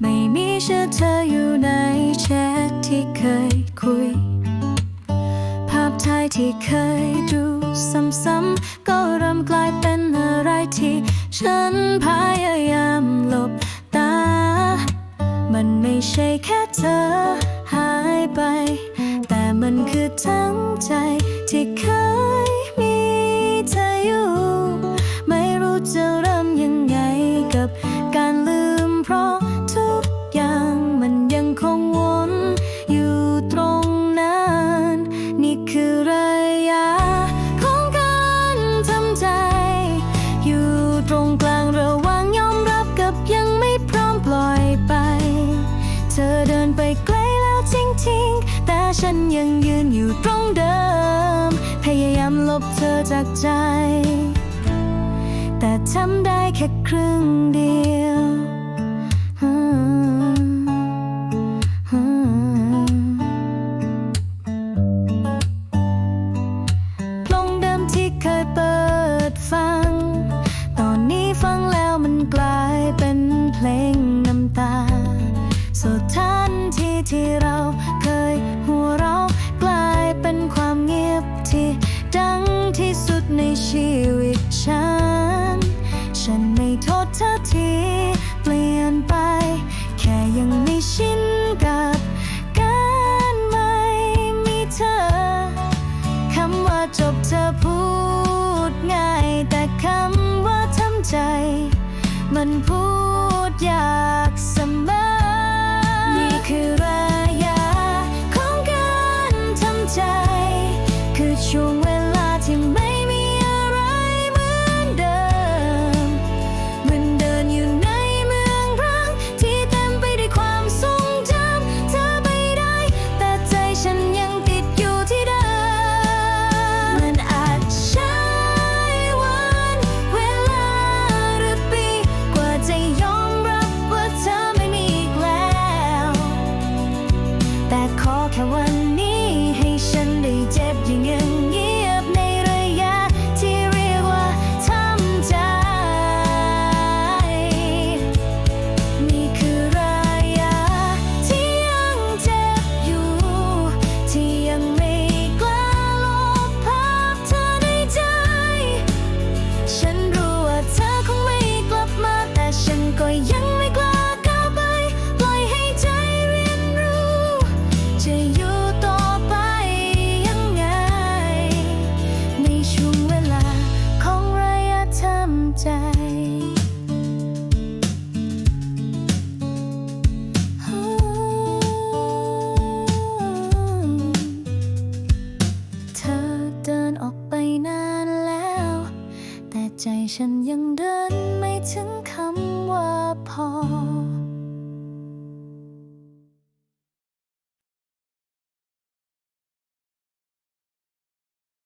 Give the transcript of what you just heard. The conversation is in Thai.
ไม่มีชื่อเธออยู่ในแชทที่เคยคุย ภาพถ่ายที่เคยดูซ้ำๆก็เริ่มกลายเป็นอะไรที่ ฉันพยายามหลบตา มันไม่ใช่แค่ ธอเดินไปไกลแล้วจริงๆ แต่ฉันยังยืนอยู่ตรงเดิม พยายามลบเธอจากใจ แต่ทำได้แค่ครึ่งเดียว โทษเธอทีเปลี่ยนไป แค่ยังไม่ชินกับการไม่มีเธอ คำว่าจบเธอพูดง่าย แต่คำว่าทำใจ มันพูด ใจฉันยังเดินไม่ถึงคำว่าพอ